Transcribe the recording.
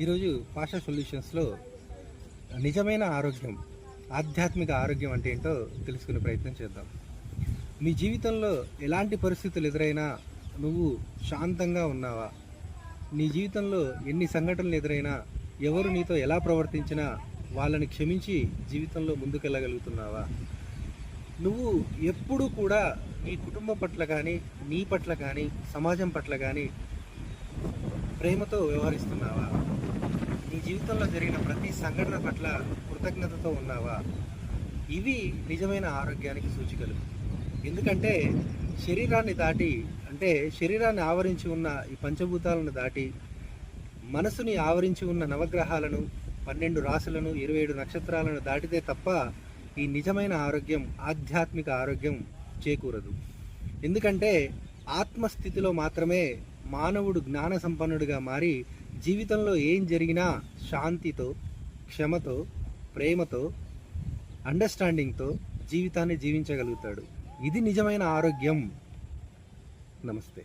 ఈరోజు పాషా సొల్యూషన్స్లో నిజమైన ఆరోగ్యం ఆధ్యాత్మిక ఆరోగ్యం అంటే ఏంటో తెలుసుకునే ప్రయత్నం చేద్దాం. మీ జీవితంలో ఎలాంటి పరిస్థితులు ఎదురైనా నువ్వు శాంతంగా ఉన్నావా? నీ జీవితంలో ఎన్ని సంఘటనలు ఎదురైనా ఎవరు నీతో ఎలా ప్రవర్తించినా వాళ్ళని క్షమించి జీవితంలో ముందుకెళ్ళగలుగుతున్నావా? నువ్వు ఎప్పుడూ కూడా నీ కుటుంబం పట్ల కానీ నీ పట్ల కానీ సమాజం పట్ల కానీ ప్రేమతో వ్యవహరిస్తున్నావా? నీ జీవితంలో జరిగిన ప్రతి సంఘటన పట్ల కృతజ్ఞతతో ఉన్నావా? ఇవి నిజమైన ఆరోగ్యానికి సూచికలు. ఎందుకంటే శరీరాన్ని దాటి అంటే శరీరాన్ని ఆవరించి ఉన్న ఈ పంచభూతాలను దాటి మనసుని ఆవరించి ఉన్న నవగ్రహాలను పన్నెండు రాశులను ఇరవై ఏడు నక్షత్రాలను దాటితే తప్ప ఈ నిజమైన ఆరోగ్యం ఆధ్యాత్మిక ఆరోగ్యం చేకూరదు. ఎందుకంటే ఆత్మస్థితిలో మాత్రమే మానవుడు జ్ఞాన సంపన్నుడిగా మారి జీవితంలో ఏం జరిగినా శాంతితో క్షమతో ప్రేమతో అండర్స్టాండింగ్తో జీవితాన్ని జీవించగలుగుతాడు. ఇది నిజమైన ఆరోగ్యం. నమస్తే.